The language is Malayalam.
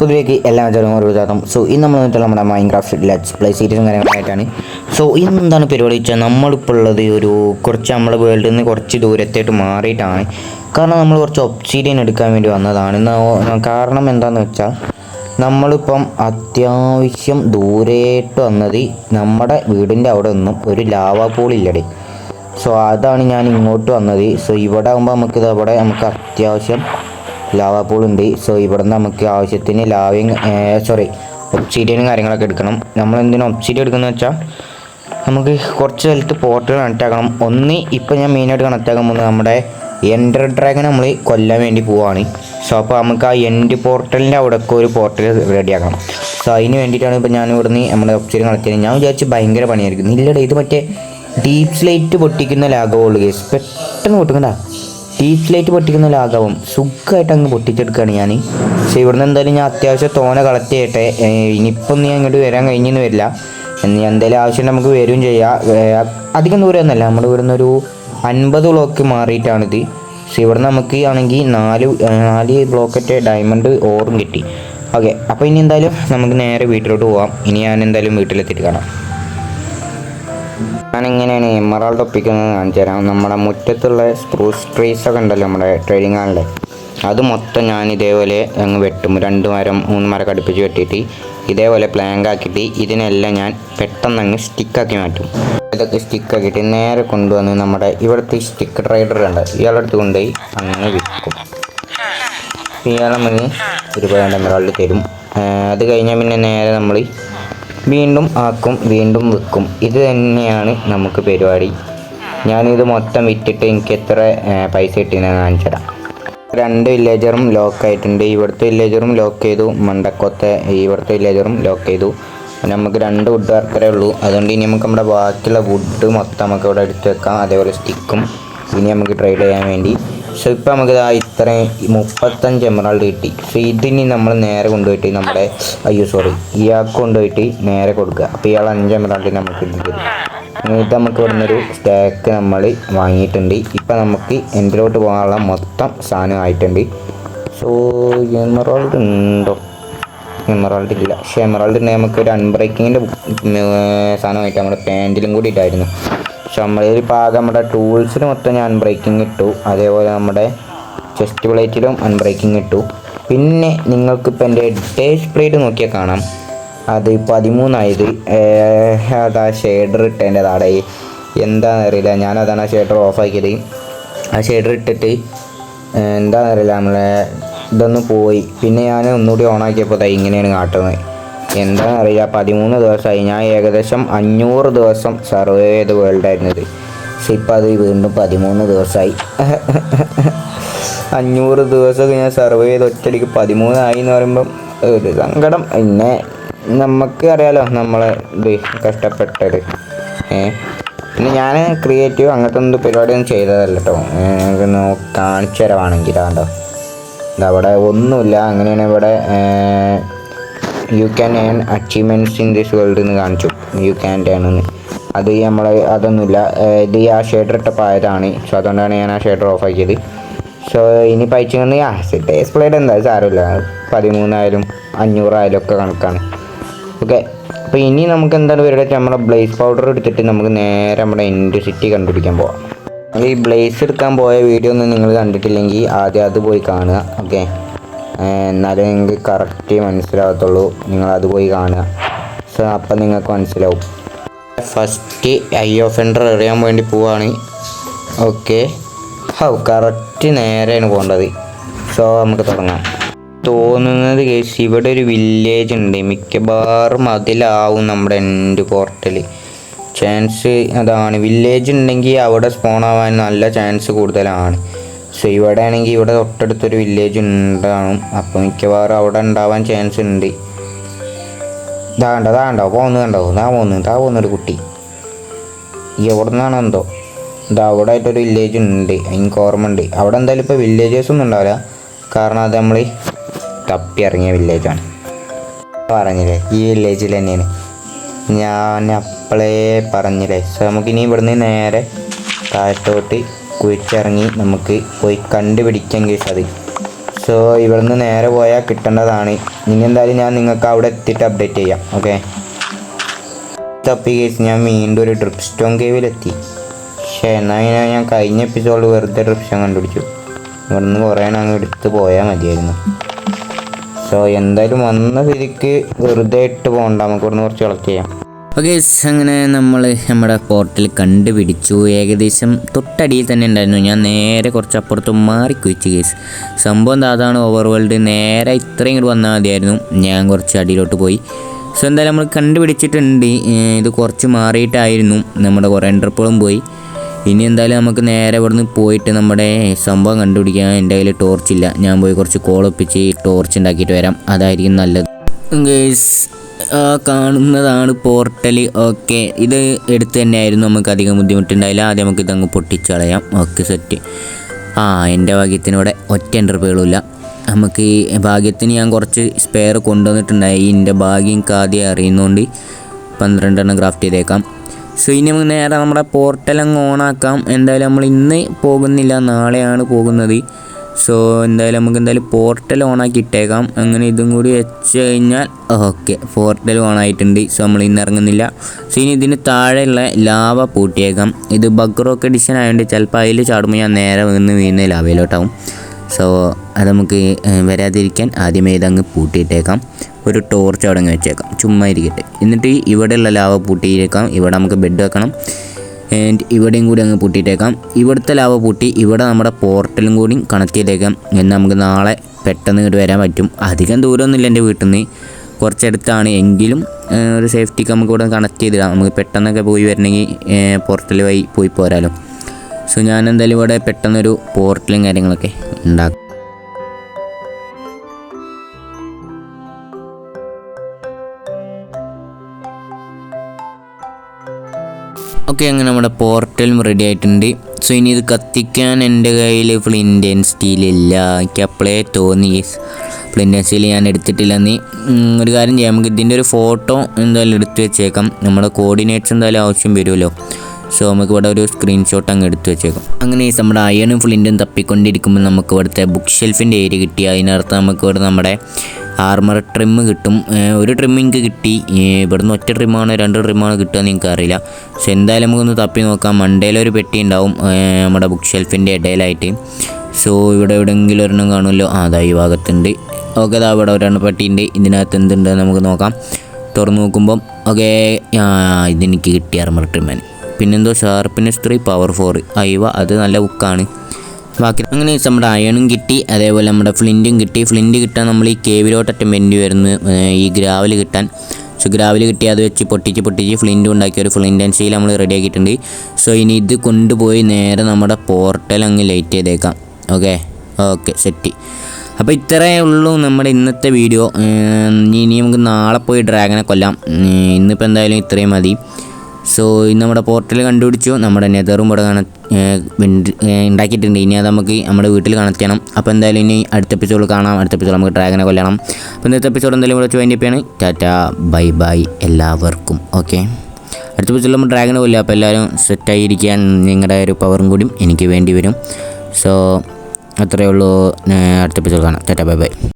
പുതിയക്ക് എല്ലാ ചെറുതും ഒരു സോ ഇന്ന് നമ്മൾ വന്നിട്ടുള്ള നമ്മുടെ മൈൻ ക്രാഫ്റ്റ് ലെറ്റ്സ് പ്ലേ സീരീസും കാര്യങ്ങളായിട്ടാണ് സോ ഇന്ന് എന്താണ് പരിപാടി വെച്ചാൽ നമ്മളിപ്പോൾ ഉള്ളത് ഒരു കുറച്ച് നമ്മുടെ വേൾഡിൽ നിന്ന് കുറച്ച് ദൂരത്തേട്ട് മാറിയിട്ടാണ്. കാരണം നമ്മൾ കുറച്ച് ഒപ്സീഡിയൻ എടുക്കാൻ വേണ്ടി വന്നതാണ്. കാരണം എന്താണെന്ന് വെച്ചാൽ നമ്മളിപ്പം അത്യാവശ്യം ദൂരേട്ട് വന്നത് നമ്മുടെ വീടിന്റെ അവിടെ ഒന്നും ഒരു ലാവാ പൂളില്ലടേ സോ അതാണ് ഞാൻ ഇങ്ങോട്ട് വന്നത്. സോ ഇവിടെ ആകുമ്പോൾ നമുക്കിത് അവിടെ നമുക്ക് അത്യാവശ്യം ലാവാ പൂൾ ഉണ്ട് സോ ഇവിടെ നമുക്ക് ആവശ്യത്തിന് ലാവയും സോറി ഒപ്സീഡിയനും കാര്യങ്ങളൊക്കെ എടുക്കണം. നമ്മൾ എന്തിനാ ഒപ്സീഡിയ എടുക്കുന്നത് വെച്ചാൽ നമുക്ക് കുറച്ച് സ്ഥലത്ത് പോർട്ടുകൾ കണക്റ്റാക്കണം ഒന്ന് ഇപ്പം ഞാൻ മെയിനായിട്ട് കണക്ട് ആക്കാൻ പോകുന്നത് നമ്മുടെ എൻഡർ ഡ്രാഗൺ നമ്മൾ കൊല്ലാൻ വേണ്ടി പോവുകയാണ് സോ അപ്പോൾ നമുക്ക് ആ എൻഡ് പോർട്ടലിന്റെ അവിടെയൊക്കെ ഒരു പോർട്ടൽ റെഡിയാക്കണം സോ അതിന് വേണ്ടിയിട്ടാണ് ഇപ്പോൾ ഞാൻ ഇവിടുന്ന് നമ്മുടെ ഒബ്സീഡിയൻ കണക്ട് ചെയ്യുന്നത്. ഞാൻ വിചാരിച്ച് ഭയങ്കര പണിയായിരിക്കും. ഇല്ലടേ ഇത് മറ്റേ ഡീപ് സ്ലൈറ്റ് പൊട്ടിക്കുന്ന ലാഗോളുകേസ് കേസ് പെട്ടെന്ന് പൊട്ടിക്കണ്ട ഡീപ് ലൈറ്റ് പൊട്ടിക്കുന്ന ലാഘവം സുഖമായിട്ട് അങ്ങ് പൊട്ടിച്ചെടുക്കുകയാണ് ഞാൻ പക്ഷേ ഇവിടുന്ന് എന്തായാലും ഞാൻ അത്യാവശ്യം തോന കളക്ട് ചെയ്യട്ടെ. ഇനിയിപ്പം നീ അങ്ങോട്ട് വരാൻ കഴിഞ്ഞെന്ന് വരില്ല. ഇനി എന്തെങ്കിലും ആവശ്യം നമുക്ക് വരും ചെയ്യാം. അധികം അധികം ദൂരമൊന്നുമല്ല. നമ്മുടെ ഇവിടുന്ന് ഒരു അൻപത് ബ്ലോക്ക് മാറിയിട്ടാണിത്. പക്ഷേ ഇവിടെ നമുക്ക് ആണെങ്കിൽ നാല് നാല് ബ്ലോക്കറ്റ് ഡയമണ്ട് ഓറും കിട്ടി. ഓക്കെ അപ്പോൾ ഇനി എന്തായാലും നമുക്ക് നേരെ വീട്ടിലോട്ട് പോകാം ഇനി ഞാൻ എന്തായാലും വീട്ടിലെത്തിയിട്ട് കാണാം. ഞാൻ എങ്ങനെയാണ് എമറാൾഡ് ഒപ്പിക്കുന്നത് കാണിച്ചു തരാം. നമ്മുടെ മുറ്റത്തുള്ള സ്പ്രൂസ് ട്രീസ് ഒക്കെ ഉണ്ടല്ലോ നമ്മുടെ ട്രേഡിംഗ് ഹാളിലെ അത് മൊത്തം ഞാൻ ഇതേപോലെ അങ്ങ് വെട്ടും. രണ്ട് മരം മൂന്ന് മരം അടുപ്പിച്ച് വെട്ടിയിട്ട് ഇതേപോലെ പ്ലാങ്ക് ആക്കിയിട്ട് ഇതിനെല്ലാം ഞാൻ പെട്ടെന്ന് അങ്ങ് സ്റ്റിക്കാക്കി മാറ്റും. ഇതൊക്കെ സ്റ്റിക്കാക്കിയിട്ട് നേരെ കൊണ്ടുവന്ന് നമ്മുടെ ഇവിടുത്തെ സ്റ്റിക്ക് ട്രൈഡർ ഉണ്ട് ഇയാളുടെ അടുത്ത് കൊണ്ടുപോയി അങ്ങനെ വിൽക്കും. ഇയാൾ നമുക്ക് ഒരുപാട് എമറാൾഡ് തരും. അത് കഴിഞ്ഞാൽ പിന്നെ നേരെ നമ്മൾ വീണ്ടും ആക്കും വീണ്ടും വിൽക്കും. ഇത് തന്നെയാണ് നമുക്ക് പരിപാടി. ഞാനിത് മൊത്തം വിറ്റിട്ട് എനിക്ക് എത്ര പൈസ കിട്ടിയെന്ന് കാണിച്ചു തരാം രണ്ട് വില്ലേജറും ലോക്ക് ആയിട്ടുണ്ട്. ഇവിടുത്തെ വില്ലേജറും ലോക്ക് ചെയ്തു. മണ്ടക്കോത്തെ ഇവിടുത്തെ വില്ലേജറും ലോക്ക് ചെയ്തു. നമുക്ക് രണ്ട് വുഡ് വർക്കറേ ഉള്ളൂ. അതുകൊണ്ട് ഇനി നമുക്ക് നമ്മുടെ ബാക്കിയുള്ള വുഡ് മൊത്തം നമുക്ക് ഇവിടെ എടുത്ത് വെക്കാം. അതേപോലെ സ്റ്റിക്കും ഇനി നമുക്ക് ട്രൈഡ് ചെയ്യാൻ വേണ്ടി. സോ ഇപ്പം നമുക്ക് ഇതാ ഇത്രയും മുപ്പത്തഞ്ച് എമറാൾഡ് കിട്ടി. സോ ഇതിനി നമ്മൾ നേരെ കൊണ്ടുപോയിട്ട് നമ്മുടെ അയ്യോ സോറി ഇയാൾക്ക് കൊണ്ടുപോയിട്ട് നേരെ കൊടുക്കുക. അപ്പോൾ ഇയാൾ അഞ്ച് എമറാൾഡ് നമുക്ക് ഇത് നമുക്ക് ഇവിടുന്ന് ഒരു സ്റ്റാക്ക് നമ്മൾ വാങ്ങിയിട്ടുണ്ട്. ഇപ്പം നമുക്ക് എന്തിലോട്ട് പോകാനുള്ള മൊത്തം സാധനം ആയിട്ടുണ്ട്. സോ എമറാൾഡ് ഉണ്ടോ? എമറാൾഡ് ഇല്ല. പക്ഷേ എമറാൾഡ് ഉണ്ടെങ്കിൽ നമുക്ക് ഒരു അൺബ്രേക്കിങ്ങിന്റെ സാധനമായിട്ട് നമ്മുടെ പാന്റിലും കൂടി ഇട്ടായിരുന്നു. പക്ഷെ നമ്മളിൽ പാകം നമ്മുടെ ടൂൾസിന് മൊത്തം ഞാൻ അൺബ്രേക്കിംഗ് ഇട്ടു. അതേപോലെ നമ്മുടെ ചെസ്റ്റ് പ്ലേറ്റിലും അൺബ്രേക്കിംഗ് ഇട്ടു. പിന്നെ നിങ്ങൾക്കിപ്പോൾ എന്റെ ഡേഷ് സ്പ്രേഡ് നോക്കിയാൽ കാണാം. അത് പതിമൂന്നായത്. അതാ ഷെയ്ഡർ ഇട്ടേന്റെതാടെ. എന്താണെന്ന് അറിയില്ല ഞാനതാണ് ആ ഷെയ്ഡർ ഓഫാക്കിയത് ആ ഷെയ്ഡർ ഇട്ടിട്ട് ഏഹ്, എന്താണെന്ന് അറിയില്ല നമ്മളെ ഇതൊന്ന് പോയി. പിന്നെ ഞാൻ ഒന്നുകൂടി ഓണാക്കിയപ്പോൾ ഇങ്ങനെയാണ് കാട്ടുന്നത്. എന്താണെന്ന് അറിയില്ല പതിമൂന്ന് ദിവസമായി. ഞാൻ ഏകദേശം അഞ്ഞൂറ് ദിവസം സർവേ ചെയ്ത് വേൾഡായിരുന്നത് പക്ഷെ ഇപ്പം അത് വീണ്ടും പതിമൂന്ന് ദിവസമായി. അഞ്ഞൂറ് ദിവസമൊക്കെ ഞാൻ സർവേ ചെയ്ത് ഒറ്റയടിക്ക് പതിമൂന്നായി എന്ന് പറയുമ്പം ഒരു സങ്കടം. പിന്നെ നമുക്ക് അറിയാലോ നമ്മളെ ഇത് കഷ്ടപ്പെട്ടത്. പിന്നെ ഞാൻ ക്രിയേറ്റീവ് അങ്ങനത്തെ ഒന്നും പരിപാടിയൊന്നും ചെയ്തതല്ല കേട്ടോ കാണിച്ചു തരവാണെങ്കിൽ ഇതാണ്ടോ ഇതവിടെ ഒന്നുമില്ല. അങ്ങനെയാണ് ഇവിടെ you can earn achievements in this world എന്ന് കാണിച്ചു. യു ക്യാൻ ഏൺ എന്ന് അത് നമ്മൾ അതൊന്നുമില്ല. ഇത് ആ ഷെയ്ഡർ ഇട്ടപ്പോൾ ആയതാണ് സോ അതുകൊണ്ടാണ് ഞാൻ ആ ഷെയ്ഡർ ഓഫ് ആക്കിയത്. സോ ഇനി പൈച്ചുകൊണ്ട് ആ ഡിസ്പ്ലേഡ് എന്താ? സാരമില്ല. പതിമൂന്നായാലും അഞ്ഞൂറായാലും ഒക്കെ കണക്കാണ്. ഓക്കെ അപ്പോൾ ഇനി നമുക്ക് എന്താണ് പരിപാടി? നമ്മുടെ ബ്ലേസ് പൗഡർ എടുത്തിട്ട് നമുക്ക് നേരെ നമ്മുടെ ഇൻഡു സിറ്റി കണ്ടുപിടിക്കാൻ പോവാം. ഈ ബ്ലേസ് എടുക്കാൻ പോയ വീഡിയോ ഒന്നും നിങ്ങൾ കണ്ടിട്ടില്ലെങ്കിൽ ആദ്യം അത് പോയി കാണുക. ഓക്കെ എന്നാലേ നിങ്ങൾക്ക് കറക്റ്റ് മനസ്സിലാകത്തുള്ളൂ. നിങ്ങൾ അത് പോയി കാണുക. സോ അപ്പം നിങ്ങൾക്ക് മനസ്സിലാവും. ഫസ്റ്റ് ഐ ഓഫൻഡർ എറിയാൻ വേണ്ടി പോവാണ്. ഓക്കെ ഹൗ കറക്റ്റ് നേരെയാണ് പോകേണ്ടത്. സോ നമുക്ക് തുടങ്ങാം. തോന്നുന്നത് കേസ് ഇവിടെ ഒരു വില്ലേജ് ഉണ്ട്. മിക്കവാറും അതിലാവും നമ്മുടെ എന്റെ പോർട്ടൽ ചാൻസ് അതാണ്. വില്ലേജ് ഉണ്ടെങ്കിൽ അവിടെ സ്പോൺ ആവാൻ നല്ല ചാൻസ് കൂടുതലാണ്. സോ ഇവിടെ ആണെങ്കിൽ ഇവിടെ തൊട്ടടുത്തൊരു വില്ലേജ് ഉണ്ടാവും. അപ്പോൾ മിക്കവാറും അവിടെ ഉണ്ടാവാൻ ചാൻസ് ഉണ്ട്. ഇതാ കണ്ടോ ഇതാ കണ്ടോ പോകുന്നത് കണ്ടോ ഇതാ പോകുന്നു ഇതാ പോകുന്നൊരു കുട്ടി. എവിടെ നിന്നാണോ എന്തോ? ഇത് അവിടെ ആയിട്ടൊരു വില്ലേജ് ഉണ്ട് എനിക്ക് ഓർമ്മ ഉണ്ട് അവിടെ എന്തായാലും ഇപ്പോൾ വില്ലേജേഴ്സ് ഒന്നും ഉണ്ടാവില്ല. കാരണം അത് നമ്മൾ തപ്പി ഇറങ്ങിയ വില്ലേജാണ് പറഞ്ഞില്ലേ ഈ വില്ലേജിൽ തന്നെയാണ്. ഞാൻ അപ്പളേ പറഞ്ഞില്ലേ സോ നമുക്കിനി ഇവിടുന്ന് നേരെ താഴത്തോട്ട് കുഴിച്ചിറങ്ങി നമുക്ക് പോയി കണ്ടുപിടിക്കാൻ അത് സോ ഇവിടുന്ന് നേരെ പോയാൽ കിട്ടേണ്ടതാണ്. ഇനി എന്തായാലും ഞാൻ നിങ്ങൾക്ക് അവിടെ എത്തിയിട്ട് അപ്ഡേറ്റ് ചെയ്യാം. ഓക്കെ തപ്പി കേസ് ഞാൻ വീണ്ടും ഒരു ഡ്രിപ്പ് സ്റ്റോൺ കേവിലെത്തി പക്ഷേ എന്നാൽ ഞാൻ കഴിഞ്ഞ എപ്പിസോഡിൽ വെറുതെ ഡ്രിപ്പ് സ്റ്റോൺ കണ്ടുപിടിച്ചു. ഇവിടുന്ന് കുറേ അങ്ങ് എടുത്ത് പോയാൽ മതിയായിരുന്നു. സോ എന്തായാലും വന്ന സ്ഥിതിക്ക് വെറുതെ ഇട്ട് പോകണ്ട. നമുക്ക് ഇവിടുന്ന് കുറച്ച് കളക്ട് ചെയ്യാം. ഓക്കെ അങ്ങനെ നമ്മൾ നമ്മുടെ പോർട്ടൽ കണ്ടുപിടിച്ചു. ഏകദേശം തൊട്ടടിയിൽ തന്നെ ഉണ്ടായിരുന്നു. ഞാൻ നേരെ കുറച്ച് അപ്പുറത്ത് മാറി മാറിക്കുവച്ചു കേസ് സംഭവം അതാണ് ഓവർ വേൾഡ് നേരെ ഇത്രയും ഇങ്ങോട്ട് വന്നാൽ മതിയായിരുന്നു. ഞാൻ കുറച്ച് അടിയിലോട്ട് പോയി. സോ എന്തായാലും നമ്മൾ കണ്ടുപിടിച്ചിട്ടുണ്ട്. ഇത് കുറച്ച് മാറിയിട്ടായിരുന്നു. നമ്മുടെ കുറേ എന്റർപ്പോളും പോയി. ഇനി എന്തായാലും നമുക്ക് നേരെ ഇവിടുന്ന് പോയിട്ട് നമ്മുടെ സംഭവം കണ്ടുപിടിക്കാൻ എന്റെ കയ്യിൽ ടോർച്ചില്ല ഞാൻ പോയി കുറച്ച് കോളൊപ്പിച്ച് ടോർച്ച് ഉണ്ടാക്കിയിട്ട് വരാം. അതായിരിക്കും നല്ലത്. കാണുന്നതാണ് പോർട്ടൽ ഓക്കെ. ഇത് എടുത്ത് തന്നെയായിരുന്നു നമുക്ക് അധികം ബുദ്ധിമുട്ടുണ്ടായില്ല. ആദ്യം നമുക്ക് ഇതങ്ങ് പൊട്ടിച്ച് കളയാം ഓക്കെ സെറ്റ്. ആ എന്റെ ഭാഗ്യത്തിനോടെ ഒറ്റ എന്റർപ്പുകളില്ല നമുക്ക് ഈ ഭാഗ്യത്തിന് ഞാൻ കുറച്ച് സ്പെയർ കൊണ്ടുവന്നിട്ടുണ്ടായി. എന്റെ ഭാഗ്യം കാദ്യം അറിയുന്നതുകൊണ്ട് പന്ത്രണ്ടെണ്ണം ക്രാഫ്റ്റ് ചെയ്തേക്കാം. സോ ഇനി നമുക്ക് നേരെ നമ്മുടെ പോർട്ടൽ അങ്ങ് ഓണാക്കാം എന്തായാലും നമ്മൾ ഇന്ന് പോകുന്നില്ല. നാളെയാണ് പോകുന്നത്. സോ എന്തായാലും നമുക്ക് എന്തായാലും പോർട്ടൽ ഓണാക്കി ഇട്ടേക്കാം. അങ്ങനെ ഇതും കൂടി വെച്ച് കഴിഞ്ഞാൽ ഓക്കെ പോർട്ടൽ ഓൺ ആയിട്ടുണ്ട്. സോ നമ്മൾ ഇന്ന് ഇറങ്ങുന്നില്ല. സോ ഇനി ഇതിന് താഴെയുള്ള ലാവ പൂട്ടിയേക്കാം. ഇത് ബഗ് റോക്ക് എഡിഷൻ ആയതുകൊണ്ട് ചിലപ്പോൾ അതിൽ ചാടുമ്പോൾ ഞാൻ നേരെ വീണ് വീണ് ലാവയിലോട്ടാവും. സോ അത് നമുക്ക് വരാതിരിക്കാൻ ആദ്യമേ ഇതങ്ങ് പൂട്ടിയിട്ടേക്കാം. ഒരു ടോർച്ച് അവിടെ വെച്ചേക്കാം. ചുമ്മാ ഇരിക്കട്ടെ. എന്നിട്ട് ഇവിടെയുള്ള ലാവ പൂട്ടിയേക്കാം. ഇവിടെ നമുക്ക് ബെഡ് വെക്കണം. ആൻഡ് ഇവിടെയും കൂടി അങ്ങ് പൂട്ടിയിട്ടേക്കാം. ഇവിടുത്തെ ലാവ പൂട്ടി ഇവിടെ നമ്മുടെ പോർട്ടലും കൂടി കണക്ട് ചെയ്തേക്കാം. എന്നാൽ നമുക്ക് നാളെ പെട്ടെന്ന് ഇങ്ങോട്ട് വരാൻ പറ്റും. അധികം ദൂരമൊന്നുമില്ല എന്റെ വീട്ടിൽ നിന്ന് കുറച്ചടുത്താണ് എങ്കിലും ഒരു സേഫ്റ്റിക്ക് നമുക്ക് ഇവിടെ കണക്ട് ചെയ്തിടാം. നമുക്ക് പെട്ടെന്നൊക്കെ പോയി വരണമെങ്കിൽ പോർട്ടൽ വഴി പോയി പോരാലോ. സോ ഞാൻ എന്തായാലും ഇവിടെ പെട്ടെന്നൊരു പോർട്ടലും കാര്യങ്ങളൊക്കെ ഉണ്ടാക്കും. ഓക്കെ അങ്ങനെ നമ്മുടെ പോർട്ടലും റെഡി ആയിട്ടുണ്ട്. സോ ഇനി ഇത് കത്തിക്കാൻ എന്റെ കയ്യിൽ ഫ്ലിന്റൻ സ്റ്റീലില്ല എനിക്ക് അപ്പോഴേ തോന്നി. ഫ്ലിന്റൻ സ്റ്റീൽ ഞാൻ എടുത്തിട്ടില്ല നീ ഒരു കാര്യം ചെയ്യാം. നമുക്ക് ഇതിന്റെ ഒരു ഫോട്ടോ എന്തായാലും എടുത്തു വെച്ചേക്കാം. നമ്മുടെ കോർഡിനേറ്റ്സ് എന്തായാലും ആവശ്യം വരുമല്ലോ. സോ നമുക്ക് ഇവിടെ ഒരു സ്ക്രീൻഷോട്ട് അങ്ങ് എടുത്തു വെച്ചേക്കും. അങ്ങനെ ഈ നമ്മുടെ അയണും ഫ്ലിന്റും തപ്പിക്കൊണ്ടിരിക്കുമ്പോൾ നമുക്ക് ഇവിടുത്തെ ബുക്ക് ഷെൽഫിന്റെ ഏരിയ കിട്ടി. അതിനർത്ഥം നമുക്ക് ഇവിടെ നമ്മുടെ ആർമർ ട്രിം കിട്ടും. ഒരു ട്രിം കിട്ടി. ഇവിടുന്ന് ഒറ്റ ട്രിമ്മാണ് രണ്ട് ട്രിമ്മാണ് കിട്ടുക നിങ്ങൾക്ക് അറിയില്ല. സോ എന്തായാലും നമുക്കൊന്ന് തപ്പി നോക്കാം. മണ്ടേലൊരു പെട്ടി ഉണ്ടാവും നമ്മുടെ ബുക്ക് ഷെൽഫിന്റെ ഇടയിലായിട്ട്. സോ ഇവിടെ എവിടെയെങ്കിലും ഒരെണ്ണം കാണുമല്ലോ? ആ അതാ ഈ ഭാഗത്തുണ്ട്. ഓക്കെ അതാ ഇവിടെ ഒരെണ്ണം പെട്ടിയുണ്ട്. ഇതിനകത്ത് എന്തുണ്ടെന്ന് നമുക്ക് നോക്കാം. തുറന്നു നോക്കുമ്പം ഓക്കെ ഇതെനിക്ക് കിട്ടി ആർമർ ട്രിമ്മൻ പിന്നെന്തോ ഷാർപ്പിനെസ് ത്രീ പവർ ഫോർ അയവ അത് നല്ല ബുക്കാണ് ബാക്കി അങ്ങനെ നമ്മുടെ അയണും കിട്ടി അതേപോലെ നമ്മുടെ ഫ്ലിന്റും കിട്ടി. ഫ്ലിന്റ് കിട്ടാൻ നമ്മൾ ഈ കേവിലോട്ടറ്റം വേണ്ടി വരുന്നു ഈ ഗ്രാവൽ കിട്ടാൻ. സോ ഗ്രാവൽ കിട്ടി അത് വെച്ച് പൊട്ടിച്ച് പൊട്ടിച്ച് ഫ്ലിന്റ് ഉണ്ടാക്കിയ ഒരു ഫ്ലിന്റ് ആൻഡ് സ്റ്റീൽ നമ്മൾ റെഡി ആക്കിയിട്ടുണ്ട്. സോ ഇനി ഇത് കൊണ്ടുപോയി നേരെ നമ്മുടെ പോർട്ടൽ അങ്ങ് ലൈറ്റ് ചെയ്തേക്കാം. ഓക്കെ ഓക്കെ സെറ്റ് അപ്പോൾ ഇത്രയേ ഉള്ളൂ നമ്മുടെ ഇന്നത്തെ വീഡിയോ ഇനി നമുക്ക് നാളെ പോയി ഡ്രാഗനെ കൊല്ലാം. ഇന്നിപ്പോൾ എന്തായാലും ഇത്രയും മതി. സോ ഇന്ന് നമ്മുടെ പോർട്ടൽ കണ്ടുപിടിച്ചു. നമ്മുടെ നെതറും ഇവിടെ ഉണ്ടാക്കിയിട്ടുണ്ട്. ഇനി അത് നമുക്ക് നമ്മുടെ വീട്ടിൽ കണക്ട് ചെയ്യണം അപ്പോൾ എന്തായാലും ഇനി അടുത്ത എപ്പിസോഡ് കാണാം. അടുത്ത എപ്പിസോഡ് നമുക്ക് ഡ്രാഗനെ കൊല്ലണം. അപ്പോൾ ഇന്നത്തെ എപ്പിസോഡ് എന്തായാലും ഇവിടെ വേണ്ടിയാണ് ടാറ്റ ബൈ ബൈ എല്ലാവർക്കും. ഓക്കെ അടുത്ത എപ്പിസോഡിൽ നമ്മൾ ഡ്രാഗനെ കൊല്ലുക. അപ്പോൾ എല്ലാവരും സെറ്റായിരിക്കാൻ നിങ്ങളുടെ ഒരു പവറും കൂടിയും എനിക്ക് വേണ്ടി വരും. സോ അത്രയേ ഉള്ളൂ. അടുത്ത എപ്പിസോഡ് കാണാം. Tata bye by